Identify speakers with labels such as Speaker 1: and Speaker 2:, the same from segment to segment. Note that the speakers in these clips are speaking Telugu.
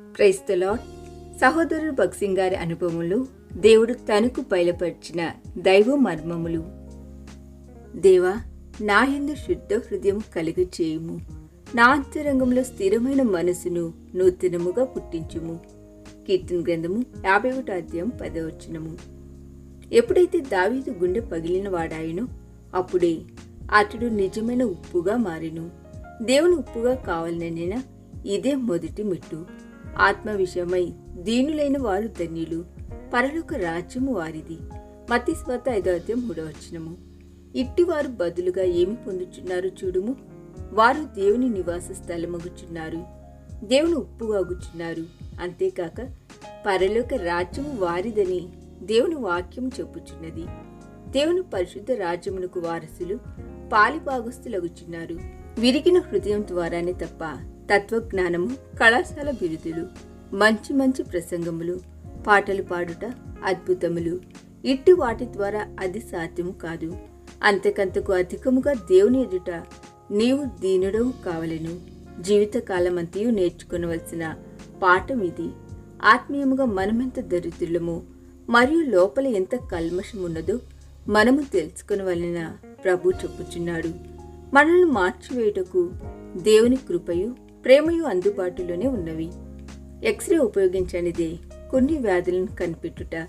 Speaker 1: క్రైస్తలో సహోదరుడు భక్సింగ్ గారి అనుభవములు దేవుడు తనకు బయలుపరిచిన దైవ మర్మములు. దేవా నా ఎందు శుద్ధ హృదయం కలిగి చేయుము. నా అంతరంగంలో స్థిరమైన మనసును నూతనముగా పుట్టించుము. కీర్తన గ్రంథము యాభై ఒకటి అధ్యాయం పదవచనము ఎప్పుడైతే దావీదు గుండె పగిలిన వాడాయినో అప్పుడే అతడు నిజమైన ఉప్పుగా మారెను. దేవుని ఉప్పుగా కావాలనైనా ఇదే మొదటి మెట్టు. ఆత్మ విషయమై దీనులైన వారు ధన్యులు. పరలోక రాజ్యము వారిది. మతిస్వత ఐదో అధ్యాయం మూడవచనము ఇట్టివారు బదులుగా ఏమి పొందుచున్నారు చూడుము? వారు దేవుని నివాస స్థలమగుచున్నారు. దేవుని ఉప్పుగాగుచున్నారు అంతేకాక పరలోక రాజ్యము వారిదని దేవుని వాక్యం చెప్పుచున్నది. దేవుని పరిశుద్ధ రాజ్యమునకు వారసులు పాలిభాగస్తులగుచున్నారు విరిగిన హృదయం ద్వారానే తప్ప తత్వజ్ఞానము కళాశాల బిరుదులు మంచి మంచి ప్రసంగములు పాటలు పాడుట అద్భుతములు. ఇట్టి వాటి ద్వారా అది సాధ్యము కాదు. అంతకంతకు అధికముగా దేవుని ఎదుట నీవు దీనుడవు కావలను. జీవితకాలమంతయు నేర్చుకునవలసిన పాఠం ఇది. ఆత్మీయముగా మనమెంత దరిద్రులము మరియు లోపల ఎంత కల్మషం ఉన్నదో మనము తెలుసుకునవలన ప్రభు చెప్పుచున్నాడు. మనల్ని మార్చివేయుటకు దేవుని కృపయు ప్రేమయు అందుబాటులోనే ఉన్నవి. ఎక్స్రే ఉపయోగించనిదే కొన్ని వ్యాధులను కనిపెట్టుట.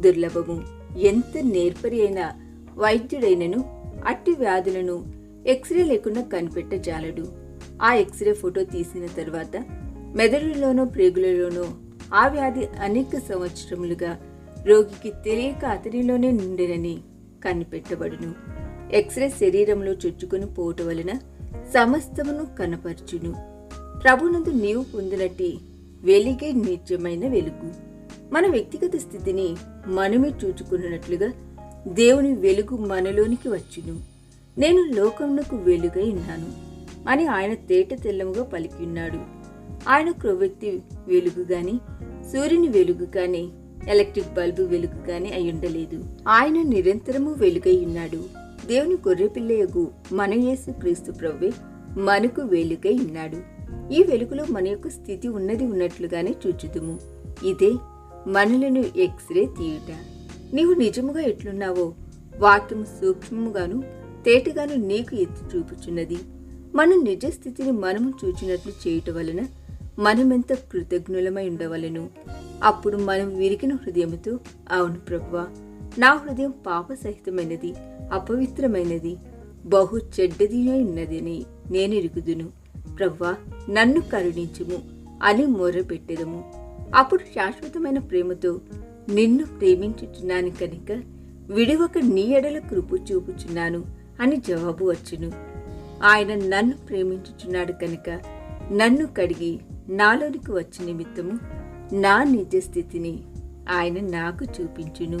Speaker 1: దుర్లభము. ఎంత నేర్పరి అయిన వైద్యుడైనను అట్టి వ్యాధులను ఎక్స్రే లేకుండా కనిపెట్టజాలడు ఆ ఎక్స్రే ఫోటో తీసిన తర్వాత మెదడులోనో ప్రేగులలోనో ఆ వ్యాధి అనేక సంవత్సరములుగా రోగికి తెలియక అతనిలోనే నుండెనని కనిపెట్టబడును. ఎక్స్రే శరీరంలో చొచ్చుకొని పోవటం వలన సమస్తమును కనపరచును. ప్రభునందు నీవు పొందినట్టి వెలిగే నిత్యమైన వెలుగు. మన వ్యక్తిగత స్థితిని మనమే చూచుకున్నట్లుగా దేవుని వెలుగు మనలోనికి వచ్చును. నేను లోకమునకు వెలుగై ఉన్నాను అని ఆయన తేట తెల్లముగా పలికి ఉన్నాడు ఆయన క్రొవ్యక్తి వెలుగు గాని సూర్యుని వెలుగు కానీ ఎలక్ట్రిక్ బల్బు వెలుగు కానీ అయి ఉండలేదు ఆయన నిరంతరము వెలుగై ఉన్నాడు. దేవుని గొర్రెపిల్లయగు మన యేసు క్రీస్తు ప్రవ్వే మనకు వెలుగై ఉన్నాడు. ఈ వెలుగులో మన యొక్క స్థితి ఉన్నది ఉన్నట్లుగానే చూచుదుము. ఇదే మనలను ఎక్స్రే తీయుట. నీవు నిజముగా ఎట్లున్నావో వాక్యం సూక్ష్మముగాను తేటగాను నీకు ఎత్తి చూపుచున్నది. మన నిజ స్థితిని మనము చూచినట్లు చేయుట వలన మనమెంత కృతజ్ఞులమై ఉండవలను. అప్పుడు మనం విరిగిన హృదయముతో అవును ప్రభువా నా హృదయం పాప సహితమైనది అపవిత్రమైనది బహు చెడ్డదిగా ఉన్నదని నేను ఎరుగుదును. ప్రవ్వా నన్ను కరుణించుము అని మొర్రపెట్టెదము అప్పుడు శాశ్వతమైన ప్రేమతో నిన్ను ప్రేమించుచున్నాను కనుక విడివక నీ ఎడల కృప చూపుచున్నాను అని జవాబు వచ్చును. ఆయన నన్ను ప్రేమించుచున్నాడు కనుక నన్ను కడిగి నాలోనికి వచ్చి నిమిత్తము నా నిజ స్థితిని ఆయన నాకు చూపించును.